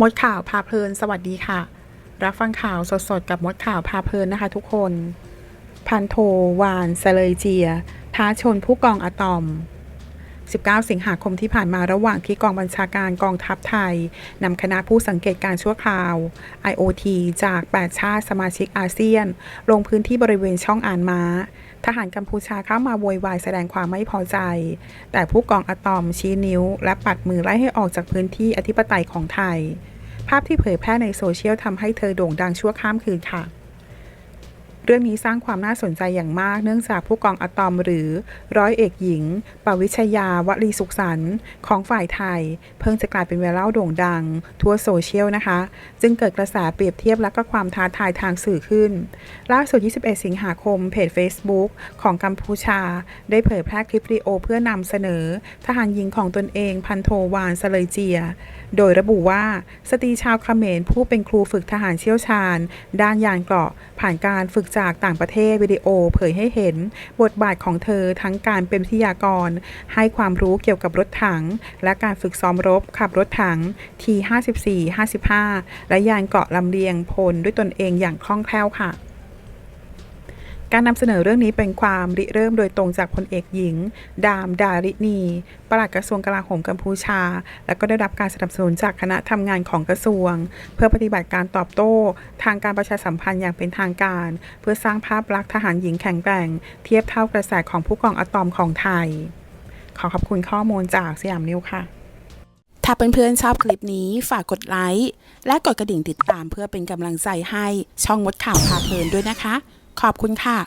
มดข่าวพาเพลิน สวัสดีค่ะ รับฟังข่าวสดๆ กับมดข่าวพาเพลินนะคะทุกคน พันโทวานเซเลเจีย ท้าชนผู้กองอะตอม 19 สิงหาคมที่ผ่านมาระหว่างที่กองบัญชาการกองทัพไทยนำคณะผู้สังเกตการชั่วคราว IOT จาก 8 ชาติสมาชิกอาเซียน ลงพื้นที่บริเวณช่องอ่านม้า ทหารกัมพูชาเข้ามาโวยวายแสดงความไม่พอใจ แต่ผู้กองอะตอมชี้นิ้ว และปัดมือไล่ให้ออกจากพื้นที่อธิปไตยของไทย ภาพที่เผยแพร่ในโซเชียลทำให้เธอโด่งดังชั่วข้ามคืนค่ะ เรื่องนี้สร้างความน่าสนใจอย่างมาก เนื่องจากผู้กองอะตอมหรือร้อยเอกหญิง ปวิชยาวลีสุขสันต์ของฝ่ายไทย เพิ่งจะกลายเป็นไวรัลโด่งดัง ทั่วโซเชียลนะคะ จึงเกิดกระแสเปรียบเทียบและก็ความท้าทายทางสื่อขึ้น ล่าสุด 21 สิงหาคม เพจ Facebook ของกัมพูชา ได้เผยแพร่คลิปวิดีโอเพื่อนำเสนอ ทหารหญิงของตนเองพันโทวานเสลยเจีย โดยระบุว่าสตรีชาวเขมรผู้เป็นครูฝึกทหารเชี่ยวชาญ ด้านยานเกราะผ่านการฝึกจากต่างประเทศวิดีโอเผยให้เห็นบทบาทของเธอทั้งการเป็นวิทยากร ให้ความรู้เกี่ยวกับรถถัง และการฝึกซ้อมรบขับรถถัง T54 55 และยานเกราะลำเลียงพลด้วยตนเองอย่างคล่องแคล่วค่ะ การนำเสนอเรื่องนี้เป็นความริเริ่มโดยตรงจากพลเอกหญิง ดามดารินีปลัดกระทรวงกลาโหมกัมพูชา และก็ได้รับการสนับสนุนจากคณะทำงานของกระทรวง เพื่อปฏิบัติการตอบโต้ ทางการประชาสัมพันธ์อย่างเป็นทางการ เพื่อสร้างภาพลักษณ์ทหารหญิงแข็งแกร่ง เทียบเท่ากระแสของผู้กองอะตอมของไทย ขอขอบคุณข้อมูลจากสยามนิวค่ะถ้าเพื่อนๆชอบคลิปนี้ฝากกดไลค์และกดกระดิ่งติดตามเพื่อเป็นกำลังใจให้ช่องมดข่าวพาเพลินด้วยนะคะ ขอบคุณค่ะ